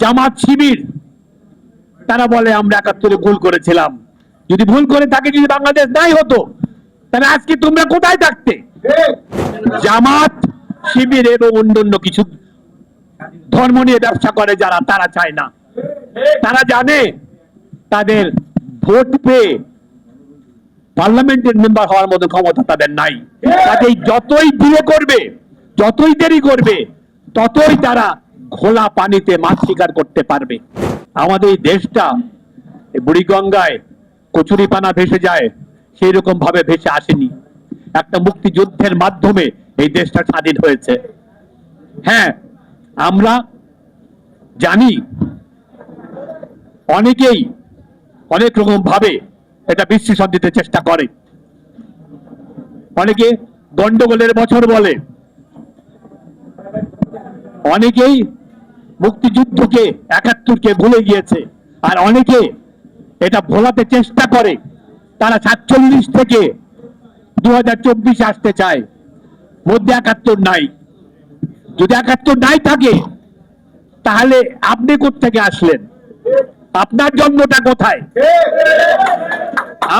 জামাত শিবির, তারা বলে, আমরা একাত্তরে ভুল করেছিলাম। যদি ভুল করে থাকে, যদি বাংলাদেশ নাই হতো, তাহলে আজকে তোমরা কোথায় থাকতে? জামাত শিবির এবং অন্যান্য কিছু ধর্ম নিয়ে ব্যবসা করে যারা, তারা চায় না। তারা জানে তাদের ভোট পেয়ে পার্লামেন্টের মেম্বার হওয়ার মতো ক্ষমতা তাদের নাই। কাজেই যতই ডিলে করবে, যতই দেরি করবে, ততই তারা ঘোলা পানিতে মাছ শিকার করতে পারবে। আমাদের এই দেশটা বুড়িগঙ্গায় কচুরিপানা ভেসে যায় সেই রকম ভাবে ভেসে আসেনি। একটা মুক্তিযুদ্ধের মাধ্যমে এই দেশটা স্বাধীন হয়েছে। হ্যাঁ আমরা জানি অনেকেই অনেক রকম ভাবে এটা বিশ্লেষণ দিতে চেষ্টা করে। অনেকে গন্ডগোলের বছর বলে, অনেকেই মুক্তিযুদ্ধকে একাত্তরকে ভুলে গিয়েছে। আর অনেকে এটা ভোলাতে চেষ্টা করে। তারা সাতচল্লিশ থেকে দু আসতে চায়। মধ্যে একাত্তর নাই। যদি একাত্তর নাই থাকে, তাহলে আপনি থেকে আসলেন? আপনার জন্মটা কোথায়?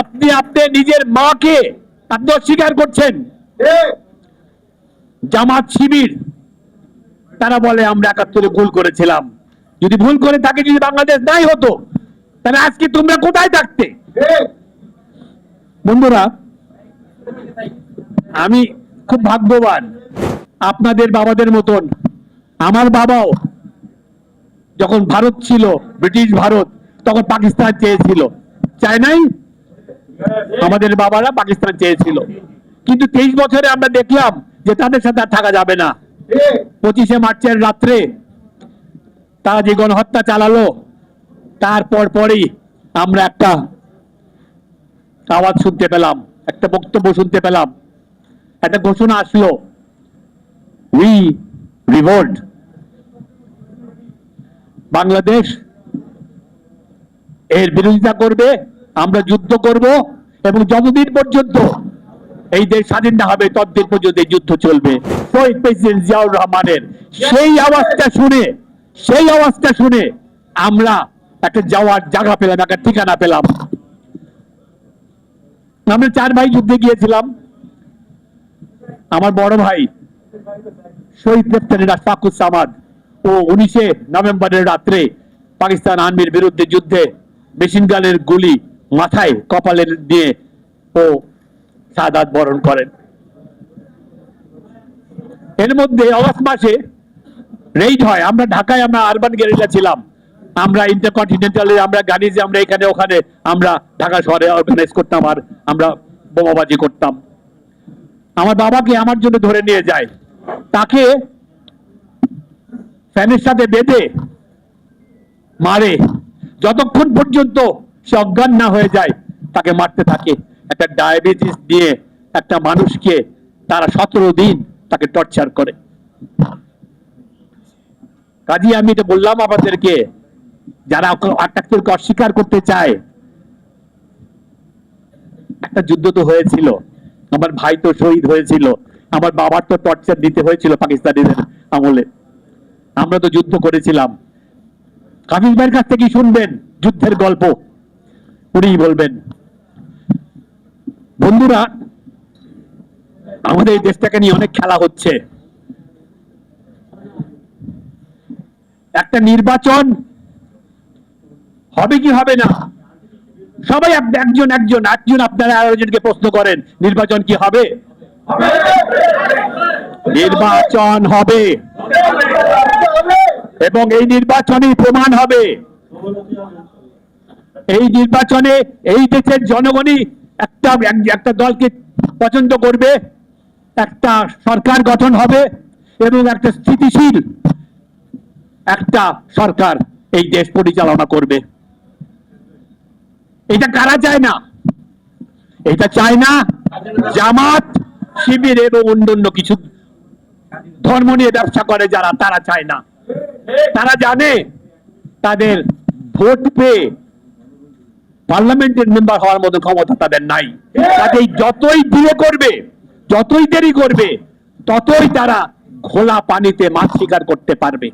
আপনি আপনি নিজের মাকে আপনি অস্বীকার করছেন। জামাত শিবির তারা বলে আমরা একাত্তরে ভুল করেছিলাম। যদি ভুল করে থাকে যদি বাংলাদেশ নাই হতো তাহলে আজকে তোমরা কোথায় থাকতে? বন্ধুরা আমি খুব ভাগ্যবান। আপনাদের বাবাদের মতন। আমার বাবাও যখন ভারত ছিল ব্রিটিশ ভারত তখন পাকিস্তান চেয়েছিল। চায় নাই? আমাদের বাবারা পাকিস্তান চেয়েছিল। কিন্তু তেইশ বছরে আমরা দেখলাম যে তাদের সাথে আর থাকা যাবে না। পঁচিশে মার্চের রাত্রে তারা যে গণহত্যা চালালো তারপর পরেই আমরা একটা আওয়াজ শুনতে পেলাম, একটা বক্তব্য শুনতে পেলাম। একটা ঘোষণা আসলো উই রিভোল্ট বাংলাদেশ এর বিরোধিতা করবে, আমরা যুদ্ধ করব এবং যতদিন পর্যন্ত এই দেশ স্বাধীন না হবে, ততদিন পর্যন্ত যুদ্ধ চলবে। শহীদ প্রেসিডেন্ট জিয়াউর রহমানের সেই আওয়াজটা শুনে, সেই আওয়াজটা শুনে আমরা একটা যাওয়ার জায়গা পেলাম, একটা ঠিকানা পেলাম। আমরা চার ভাই যুদ্ধে গিয়েছিলাম। আমার বড় ভাই শহীদ লেফটেন্যান্ট আশফাকুর সামাদ ও উনিশে নভেম্বরের রাত্রে পাকিস্তান আর্মির বিরুদ্ধে যুদ্ধে মেশিন গানের গুলি মাথায় কপালে দিয়ে ও সাদাত বরণ করেন। এর মধ্যে অগস্ট মাসে রেইড হয়। আমরা ঢাকায় আমরা আরবান গেরিলা ছিলাম। আমরা ইন্টারকন্টিনেন্টালে আমরা গাড়ি যে আমরা এখানে, ওখানে, আমরা ঢাকা শহরে অর্গানাইজ করতাম আর আমরা বোমাবাজি করতাম। আমার বাবাকে আমার জন্য ধরে নিয়ে যায়। তাকে ফ্যানের সাথে বেঁধে মারে। যতক্ষণ পর্যন্ত সে অজ্ঞান না হয়ে যায়, তাকে মারতে থাকে। একটা ডায়াবেটিস দিয়ে একটা মানুষকে তারা সতেরো দিন তাকে টর্চার করে। কাজী আমি এটা বললাম আপনাদেরকে, যারা আটাত্তরকে অস্বীকার করতে চায়, একটা যুদ্ধ তো হয়েছিল। আমার ভাই তো শহীদ হয়েছিল। আমার বাবার তো টর্চার দিতে হয়েছিল পাকিস্তানিদের আমলে। আমরা তো যুদ্ধ করেছিলাম। কাফিজ ভাইয়ের কাছ থেকে শুনবেন, যুদ্ধের গল্প। উনিই বলবেন। বন্ধুরা, আমাদের এই দেশটাকে নিয়ে অনেক খেলা হচ্ছে। একটা নির্বাচন হবে কি হবে না? সবাই একজন একজন একজন আপনারা আয়োজনকে প্রশ্ন করেন, নির্বাচন কি হবে? নির্বাচন হবে। এবং এই নির্বাচনই প্রমাণ হবে। এই নির্বাচনে এই দেশের জনগণই একটা একটা দলকে পছন্দ করবে, একটা সরকার গঠন হবে এবং একটা স্থিতিশীল একটা সরকার এই দেশ পরিচালনা করবে। এটা কারা চায় না? এটা চায় না জামাত, শিবির এবং অন্যান্য কিছু ধর্ম নিয়ে ব্যবসা করে যারা, তারা চায় না। তারা জানে তাদের ভোট পেয়ে পার্লামেন্টের মেম্বার হওয়ার মতো ক্ষমতা তাদের নাই। তাদের যতই বিয়ে করবে, যতই দেরি করবে, ততই তারা ঘোলা পানিতে মাছ শিকার করতে পারবে।